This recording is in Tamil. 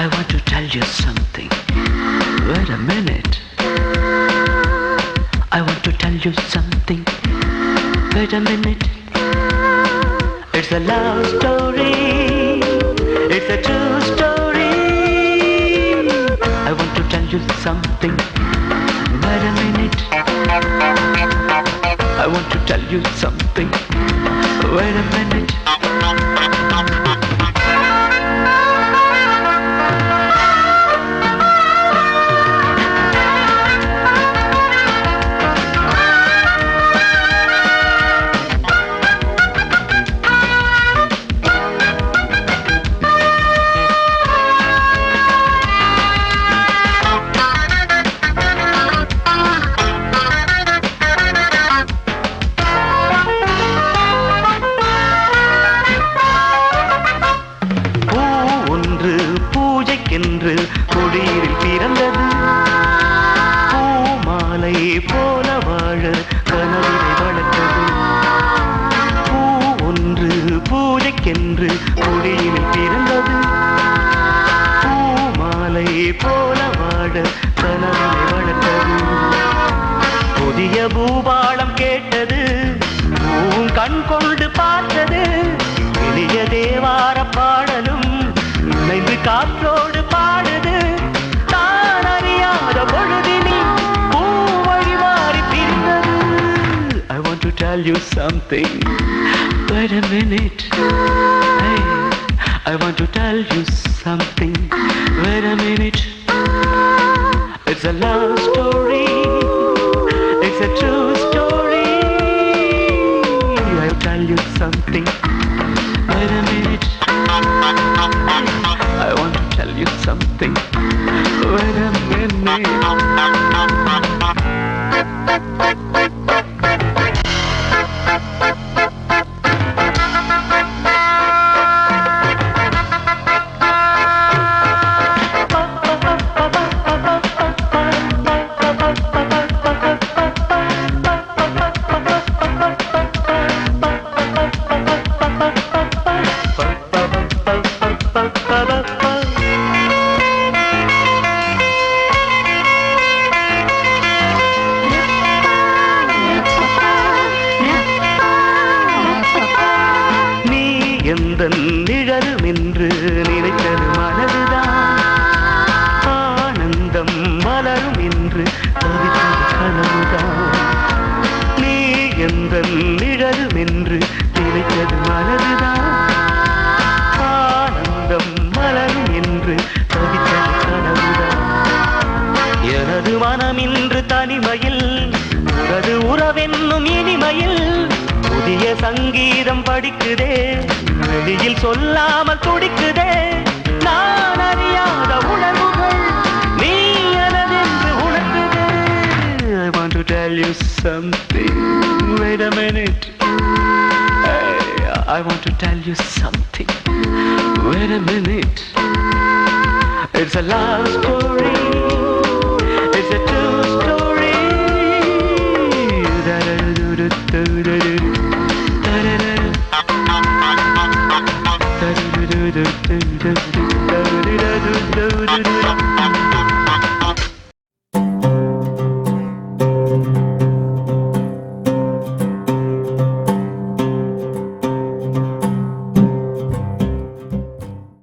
I want to tell you something. Wait a minute. I want to tell you something. Wait a minute. It's a love story. It's a true story. I want to tell you something. Wait a minute. I want to tell you something. என்று கொடியில் பிறந்தது. பூ மாலை போல வாழ கனவிலை வளர்த்தது. பூ ஒன்று பூஜைக்கென்று கொடியில் பிறந்தது. பூ மாலை போல வாழ கனவிலை வளர்த்தது. புதிய பூபாலம் கேட்டது. கண் கொண்டு பார்த்தது. எளிய தேவார பாடலும் இணைந்து காற்றோடு tell you something. Wait a minute. Hey I want to tell you something. Wait a minute. It's a love story. It's a true story. I'll tell you something. Wait a minute. I want to tell you something. Wait a minute எந்த நிழலும் என்று நினைத்தது மனதுதான். ஆனந்தம் மலரும் என்று தவித்தது கனவுதான். நீ எந்த நிழலும் என்று நினைத்தது மனதுதான். என்று தவித்தது கனவுதான். எனது மனம் இன்று தனிமையில் உனது உறவென்னும் இனிமையில் புதிய சங்கீதம் படிக்குதே வெளியில் சொல்லாமல் துடிக்குதே. நான் அறியாத உணர்வுகள் நீ எனதென்று உணர்த்துதே. I want to tell you something. Wait a minute. I want to tell you something. Wait a minute. It's a love story It's a true story Da-da-da-do-do-do-do-do. Da-da-da-da. Da-do-do-do-do-do-do. Da-do-do-do-do-do-do.